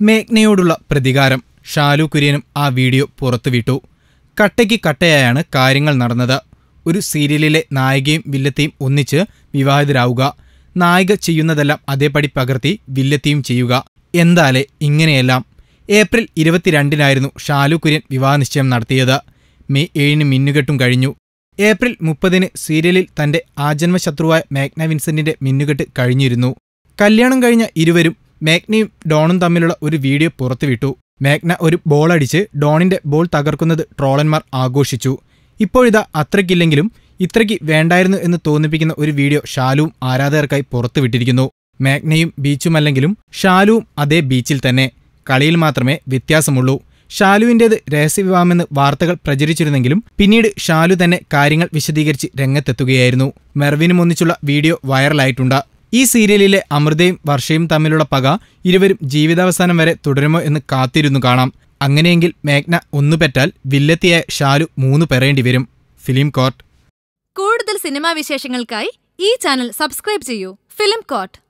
മേഘ്നയോടുള്ള പ്രതികാരം. ഷാലു കുര്യനും ആ വീഡിയോ പുറത്തുവിട്ടു. കട്ടയ്ക്ക് കട്ടയായാണ് കാര്യങ്ങൾ നടന്നത്. ഒരു സീരിയലിലെ നായികയും വില്ലത്തെയും ഒന്നിച്ച് വിവാഹിതരാവുക. നായിക ചെയ്യുന്നതെല്ലാം അതേപടി പകർത്തി വില്ലത്തെയും ചെയ്യുക. എന്താലേ ഇങ്ങനെയെല്ലാം. ഏപ്രിൽ ഇരുപത്തിരണ്ടിനായിരുന്നു ഷാലു കുര്യൻ വിവാഹ നിശ്ചയം നടത്തിയത്. മെയ് ഏഴിന് മിന്നുകെട്ടും കഴിഞ്ഞു. ഏപ്രിൽ മുപ്പതിന് സീരിയലിൽ തന്റെ ആജന്മ ശത്രുവായ മേഘ്ന വിൻസെന്റിന്റെ മിന്നുകെട്ട് കഴിഞ്ഞിരുന്നു. കല്യാണം കഴിഞ്ഞ ഇരുവരും മേഘ്നയും ഡോണും തമ്മിലുള്ള ഒരു വീഡിയോ പുറത്തുവിട്ടു. മേഘ്ന ഒരു ബോൾ അടിച്ച് ഡോണിന്റെ ബോൾ തകർക്കുന്നത് ട്രോളന്മാർ ആഘോഷിച്ചു. ഇപ്പോഴിതാ അത്രയ്ക്കില്ലെങ്കിലും ഇത്രയ്ക്ക് വേണ്ടായിരുന്നു എന്ന് തോന്നിപ്പിക്കുന്ന ഒരു വീഡിയോ ഷാലുവും ആരാധകർക്കായി പുറത്തുവിട്ടിരിക്കുന്നു. മേഘ്നയും ബീച്ചുമല്ലെങ്കിലും ഷാലുവും അതേ ബീച്ചിൽ തന്നെ. കളിയിൽ മാത്രമേ വ്യത്യാസമുള്ളൂ. ഷാലുവിന്റേത് രഹസ്യവിവാഹമെന്ന് വാർത്തകൾ പ്രചരിച്ചിരുന്നെങ്കിലും പിന്നീട് ഷാലു തന്നെ കാര്യങ്ങൾ വിശദീകരിച്ച് രംഗത്തെത്തുകയായിരുന്നു. മെർവിനും ഒന്നിച്ചുള്ള വീഡിയോ വൈറലായിട്ടുണ്ട്. ഈ സീരിയലിലെ അമൃതയും വർഷയും തമ്മിലുള്ള പക ഇരുവരും ജീവിതാവസാനം വരെ തുടരുമോ എന്ന് കാത്തിരുന്നു കാണാം. അങ്ങനെയെങ്കിൽ മേഘ്ന ഒന്നു പെറ്റാൽ വില്ലത്തിയായ ഷാലു മൂന്ന് പെറേണ്ടി വരും. Film court. കൂടുതൽ സിനിമാ വിശേഷങ്ങൾക്കായി ഈ ചാനൽ സബ്സ്ക്രൈബ് ചെയ്യൂ. Film coat